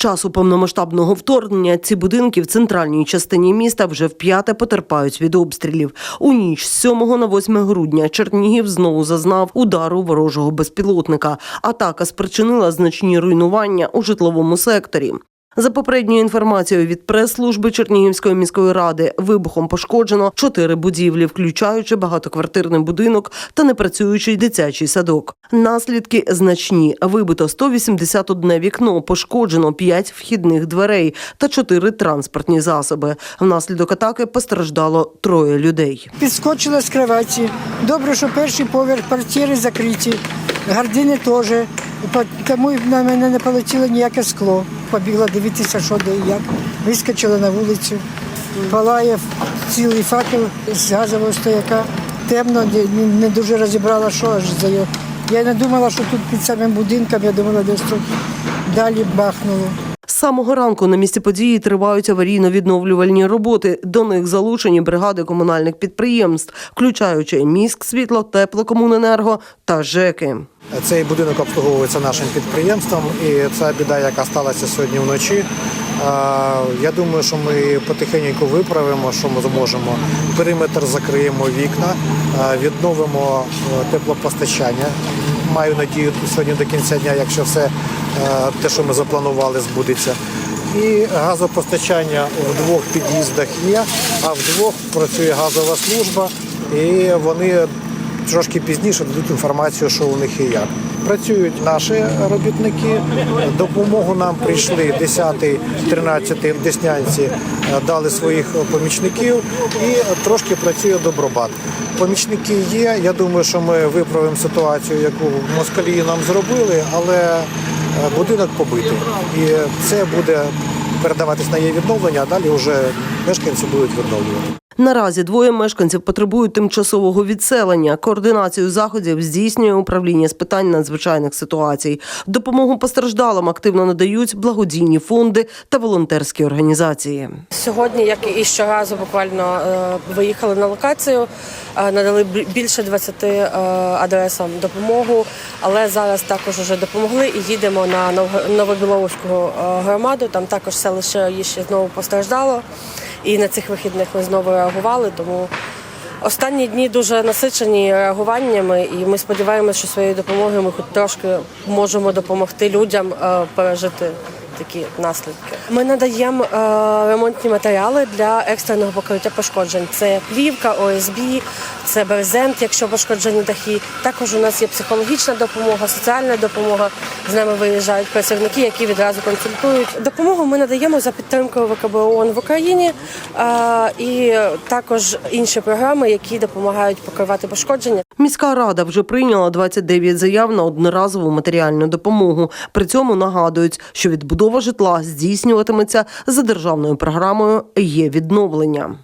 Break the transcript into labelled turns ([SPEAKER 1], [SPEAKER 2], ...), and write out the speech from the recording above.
[SPEAKER 1] часу повномасштабного вторгнення ці будинки в центральній частині міста вже вп'яте потерпають від обстрілів. У ніч з 7 на 8 грудня Чернігів знову зазнав удару ворожого безпілотника. Атака спричинила значні руйнування у житловому секторі. За попередньою інформацією від прес-служби Чернігівської міської ради, вибухом пошкоджено чотири будівлі, включаючи багатоквартирний будинок та непрацюючий дитячий садок. Наслідки значні: вибито 181 вікно, пошкоджено 5 вхідних дверей та 4 транспортні засоби. Внаслідок атаки постраждало троє людей.
[SPEAKER 2] Підскочила з кроваті. Добре, що перший поверх квартири закриті, гардини теж. Тому на мене не полетіло ніяке скло. Побігла дивитися, що де і як. Вискочила на вулицю. Палає цілий факел з газового стояка. Темно, не дуже розібрала, що аж за його. Я не думала, що тут під самим будинком, я думала, десь тут далі бахнуло.
[SPEAKER 1] Самого ранку на місці події тривають аварійно-відновлювальні роботи. До них залучені бригади комунальних підприємств, включаючи міськ, світло, теплокомуненерго та ЖЕКи.
[SPEAKER 3] Цей будинок обслуговується нашим підприємством, і ця біда, яка сталася сьогодні вночі. е, Я думаю, що ми потихеньку виправимо, що ми зможемо. Периметр закриємо вікна, е, відновимо е, теплопостачання. Маю надію сьогодні до кінця дня, якщо все те, що ми запланували, збудеться. І газопостачання в двох під'їздах є, а в двох працює газова служба, і вони трошки пізніше дадуть інформацію, що у них і як. Працюють наші робітники. Допомогу нам прийшли 10, 13 в Деснянці, е, дали своїх помічників і трошки працює добробат. Помічники є. Я думаю, що ми виправимо ситуацію, яку москалі нам зробили, але е, будинок побитий. І це буде передаватись на її відновлення, а далі вже мешканці будуть відновлювати.
[SPEAKER 1] Наразі двоє мешканців потребують тимчасового відселення. Координацію заходів здійснює управління з питань надзвичайних ситуацій. Допомогу постраждалим активно надають благодійні фонди та волонтерські організації.
[SPEAKER 4] Сьогодні, як і щоразу, буквально е, виїхали на локацію, е, надали бі- більше 20 е, адресам допомогу, але зараз також вже допомогли і їдемо на Нов- Новобіловську громаду. Там також селище є ще знову постраждало. І на цих вихідних ми знову реагували. Тому останні дні дуже насичені реагуваннями, і ми сподіваємося, що своєю допомогою ми хоч трошки можемо допомогти людям е, пережити такі наслідки. Ми надаємо е, ремонтні матеріали для екстреного покриття пошкоджень. Це плівка, ОСБ, це брезент, якщо пошкоджені дахи. Також у нас є психологічна допомога, соціальна допомога. З нами виїжджають працівники, які відразу консультують. Допомогу ми надаємо за підтримкою ВКБ ООН в Україні е, і також інші програми, які допомагають покривати пошкодження.
[SPEAKER 1] Міська рада вже прийняла 29 заяв на одноразову матеріальну допомогу. При цьому нагадують, що відбудова житла здійснюватиметься за державною програмою Є відновлення.